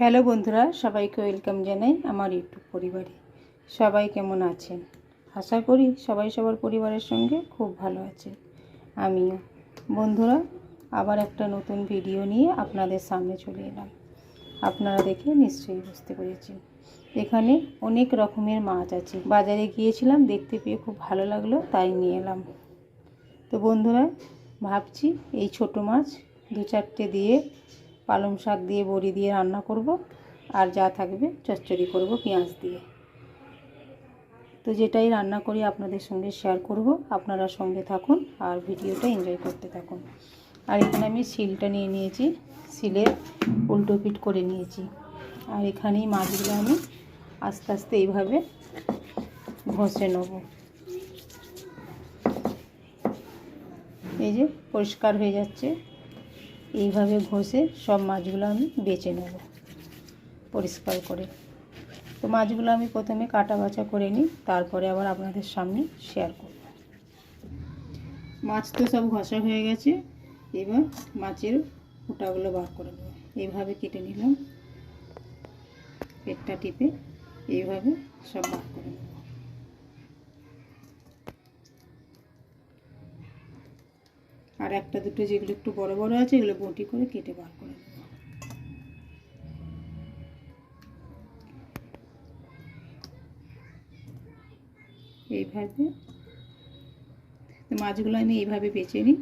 Hello বন্ধুরা, সবাইকে welcome জানাই আমার ইউটিউব পরিবারে। সবাই কেমন আছেন? আশা করি সবাই সবার পরিবারের সঙ্গে খুব ভালো আছে আমিও বন্ধুরা, আবার একটা নতুন ভিডিও নিয়ে আপনাদের সামনে চলে এলাম। আপনারা দেখে নিশ্চয়ই বুঝতে পেরেছেন। এখানে অনেক রকমের মাছ আছে। বাজারে গিয়েছিলাম, দেখতে পেয়ে খুব ভালো লাগল, তাই নিয়ে এলাম। তো বন্ধুরা, ভাবছি এই ছোট মাছ দু চারটে দিয়ে পালং শাক দিয়ে, বড়ি দিয়ে রান্না করব আর যা থাকবে চচ্চড়ি করব পেঁয়াজ দিয়ে। তো যেটাই রান্না করি আপনাদের সঙ্গে শেয়ার করব, আপনারা সঙ্গে থাকুন আর ভিডিওটা এনজয় করতে থাকুন। আর এখানে আমি শিলটা নিয়ে নিয়েছি শিলের উল্টো পিট করে নিয়েছি। আর এখানেই মাছগুলো আমি আস্তে আস্তে এইভাবে ঘষে নেব। এই যে পরিষ্কার হয়ে যাচ্ছে। এইভাবে ঘষে সব মাছগুলো আমি বেছে নেব পরিষ্কার করে। তো মাছগুলো আমি প্রথমে কাটা বাছা করে নিই, তারপরে আবার আপনাদের সামনে শেয়ার করব। মাছ তো সব ঘষা হয়ে গেছে, এবার মাছের ফোঁটাগুলো বার করে নেব। এইভাবে কেটে নিলাম, পেটটা টিপে এইভাবে সব বার করে নেব। আর একটা দুটো যেগুলো একটু বড় বড় আছে, এগুলো বটি করে কেটে বার করে নেব। এইভাবে। মাছগুলো আমি এইভাবে বেছে নিই।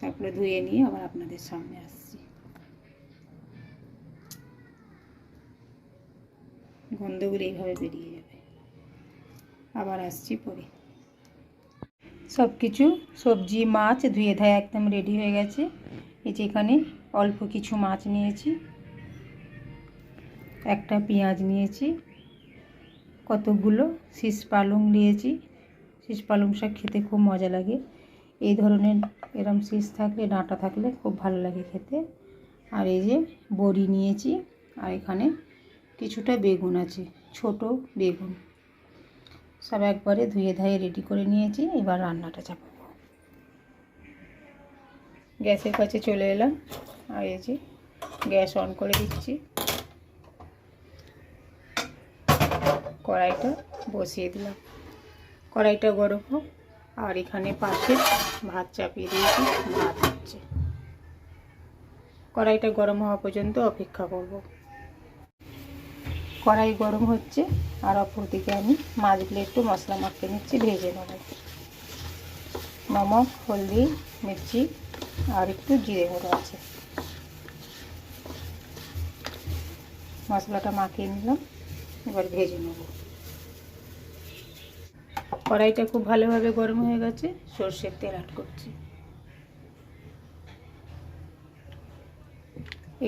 তারপরে ধুয়ে নিয়ে আবার আপনাদের সামনে আসছি। গন্ধগুলো এইভাবে বেরিয়ে যাবে। আবার আসছি পরে। সব কিছু, সবজি, মাছ, ধুয়ে ধায় একদম রেডি হয়ে গেছে। এই যে এখানে অল্প কিছু মাছ নিয়েছি। একটা পেঁয়াজ নিয়েছি। কতগুলো? শীষ পালং নিয়েছি। শীষ পালং শাক খেতে খুব মজা লাগে। এই ধরনের এরম শীষ থাকলে, ডাঁটা থাকলে খুব ভালো লাগে খেতে। আর এই যে বড়ি নিয়েছি। আর এখানে কিছুটা বেগুন আছে, ছোট বেগুন। সব একবারে ধুয়ে ধায়ে রেডি করে নিয়েছি, এবার রান্নাটা চাপাবো। গ্যাসের কাছে চলে এলাম, আর গ্যাস অন করে দিচ্ছি। কড়াইটা বসিয়ে দিলাম। কড়াইটা গরম হোক, আর এখানে পাশে ভাত চাপিয়ে দিয়েছি, ভাত হচ্ছে। কড়াইটা গরম হওয়া পর্যন্ত অপেক্ষা করব। কড়াই গরম হচ্ছে, আর অপর দিকে আমি মাছগুলো একটু মশলা মাখতে নিচ্ছি, ভেজে নেব। নমক, হলদি, মির্চি, আর একটু জিরে গুঁড়ো আছে। মশলাটা মাখিয়ে নিলাম, এবার ভেজে নেব। কড়াইটা খুব ভালোভাবে গরম হয়ে গেছে, সর্ষের তেল অ্যাড করছি।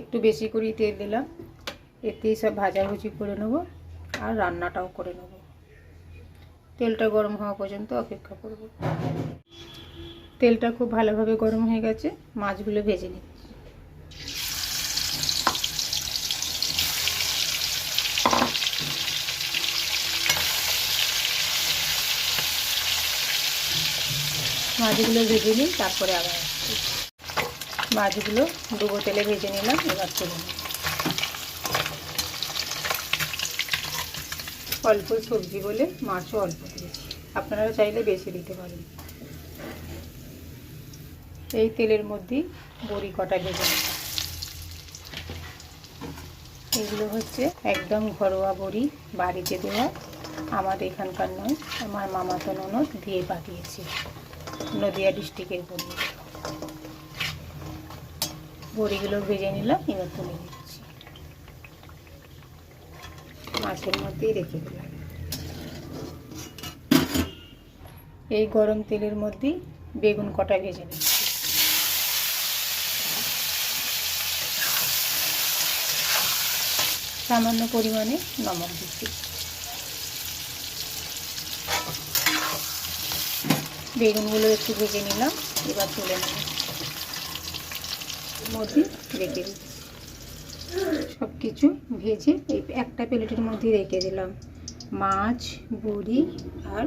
একটু বেশি করেই তেল দিলাম। এতেই সব ভাজাভুজি করে নেব আর রান্নাটাও করে নেব। তেলটা গরম হওয়া পর্যন্ত অপেক্ষা করব। তেলটা খুব ভালোভাবে গরম হয়ে গেছে, মাছগুলো ভেজে নিচ্ছি। মাছগুলো ভেজে নিই, তারপরে আবার মাছগুলো ডুবো তেলে ভেজে নিলাম, এবার তুলে নিই। অল্প সবজি বলে মাছও অল্প দিয়েছি। আপনারা চাইলে বেশি দিতে পারেন। এই তেলের মধ্যেই বড়ি কটা ভেজে এগুলো হচ্ছে একদম ঘরোয়া বড়ি, বাড়িতে দেওয়া। আমার এখানকার নয়, আমার মামাতো ননদ দিয়ে পাঠিয়েছে নদিয়া ডিস্ট্রিক্টের বড়ি। বড়িগুলো ভেজে নিলাম, এবার তুলে নিচ্ছি। মাছের মধ্যেই রেখে দিলাম। এই গরম তেলের মধ্যেই বেগুন কটা ভেজে নিচ্ছি। সামান্য পরিমাণে নমক দিচ্ছি। বেগুনগুলো একটু ভেজে নিলাম, এবার তুলে নিলাম। মধ্যে রেখে দিচ্ছি। সব কিছু ভেজে এই একটা প্লেটের মধ্যে রেখে দিলাম। মাছ, বড়ি আর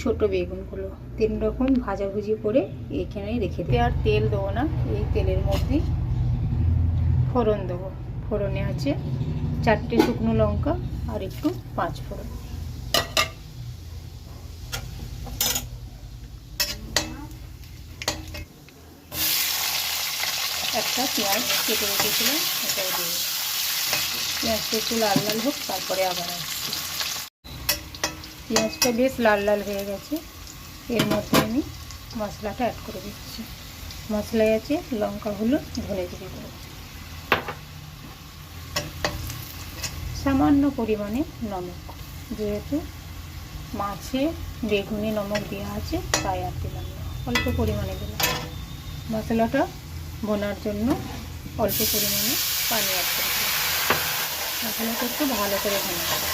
ছোট বেগুনগুলো। তিন রকম ভাজাভুজি করে এখানে রেখে দিই আর তেল দেবো না, এই তেলের মধ্যেই ফোড়ন দেবো। ফোড়নে আছে চারটে শুকনো লঙ্কা আর একটু পাঁচ ফোড়ন। একটা পেঁয়াজ কেটে রেখেছিলাম। দিয়ে দিলাম। পেঁয়াজটা একটু লাল লাল হোক, তারপরে আবার আসছি। পেঁয়াজটা বেশ লাল লাল হয়ে গেছে। এর মধ্যে আমি মশলাটা অ্যাড করে দিচ্ছি। মশলায় আছে লঙ্কা, হলুদ, ধনে জিরে গুঁড়ো। সামান্য পরিমাণে নমক। যেহেতু মাছে বেগুনে নমক দেওয়া আছে, তাই আর দিলাম না। অল্প পরিমাণে দিলাম। মশলাটা বোনার জন্য অল্প পরিমাণে পানি অ্যাড করে দিলাম মশলাটা একটু ভালো করে ভেঙে দেবো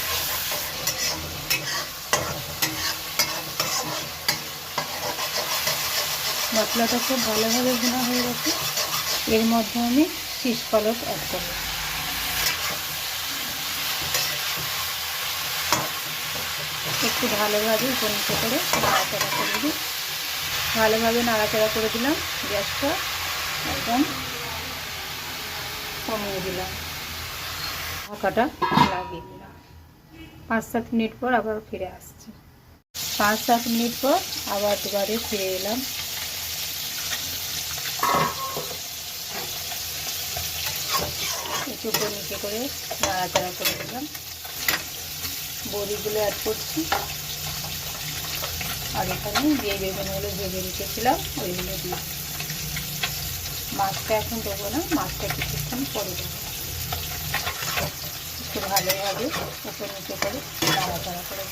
মশলাটা খুব ভালোভাবে ভোনা হয়ে গেছে। এর মধ্যে আমি শীষ পালক অ্যাড করব। একটু ভালোভাবে উপনীত করে নাড়াচাড়া করে দিই ভালোভাবে নাড়াচাড়া করে দিলাম গ্যাসটা একদম কমিয়ে দিলাম। ঢাকাটা লাগিয়ে দিলাম। পাঁচ সাত মিনিট পর আবার ফিরে আসছি। পাঁচ সাত মিনিট পর আবার দুবারে ফিরে এলাম। একটু উপর নিচে করে নাড়াচাড়া করে দিলাম বড়িগুলো অ্যাড করছি। আর এখানে যে বেগুনগুলো ভেজে রেখেছিলাম, ওইগুলো দিই মাছটা এখন দেবো না, মাছটা কিছুক্ষণ পরে দেবো। একটু ভালোভাবে উপর নিচে করে নাড়াচাড়া করে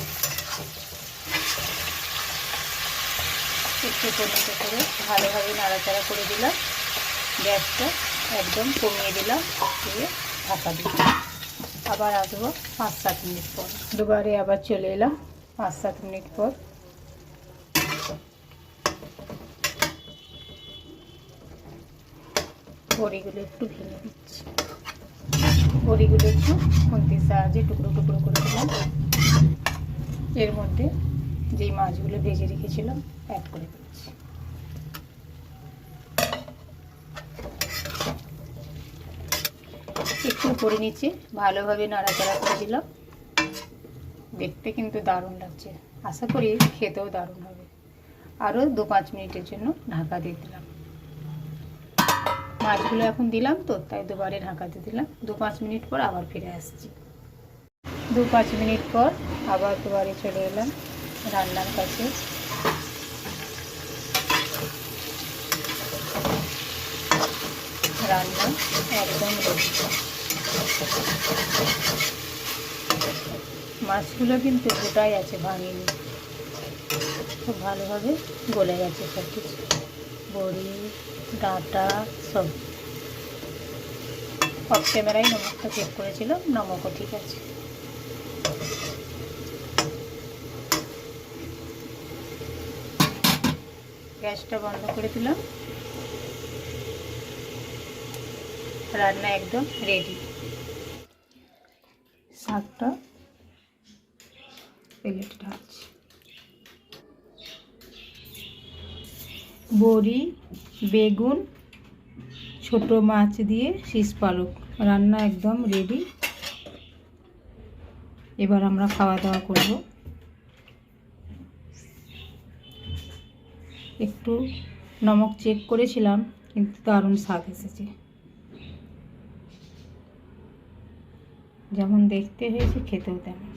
একটু উপর নিচে করে ভালোভাবে নাড়াচাড়া করে দিলাম। গ্যাসটা একদম কমিয়ে দিলাম, দিয়ে ঢাকা দিলাম। আবার আসব পাঁচ সাত মিনিট পর। দুবারে আবার চলে এলাম পাঁচ সাত মিনিট পর। বড়িগুলো একটু ভেঙে দিচ্ছি। বড়িগুলো একটু খুন্তির সাহায্যে টুকরো টুকরো করে দিলাম। এর মধ্যে যেই মাছগুলো ভেজে রেখেছিলাম অ্যাড করে দিচ্ছি। একটু করে নিচ্ছি ভালোভাবে নাড়াচাড়া করে দিলাম। দেখতে কিন্তু দারুণ লাগছে। আশা করি খেতেও দারুণ হবে। আরও দু পাঁচ মিনিটের জন্য ঢাকা দিয়ে দিলাম। মাছগুলো এখন দিলাম তো, তাই দুবারে ঢাকাতে দিলাম। দু পাঁচ মিনিট পর আবার ফিরে আসছি। দু পাঁচ মিনিট পর আবার দুবারে চলে এলাম রান্নার কাছে। রান্না একদম মাছগুলো কিন্তু গোটাই আছে, ভাঙিনি। খুব ভালোভাবে গলে গেছে সব কিছু বড়ি ডাটা সব। অফ ক্যামেরায় নমকটা চেক করেছিলাম নমকও ঠিক আছে। গ্যাসটা বন্ধ করে দিলাম। রান্না একদম রেডি শাকটা প্লেটে বড়ি, বেগুন, ছোট মাছ দিয়ে শীষ পালক। রান্না একদম রেডি এবার আমরা খাওয়া দাওয়া করব। একটু নমক চেক করেছিলাম, কিন্তু দারুণ স্বাদ এসেছে। যেমন দেখতে হয়েছে, খেতেও তেমন।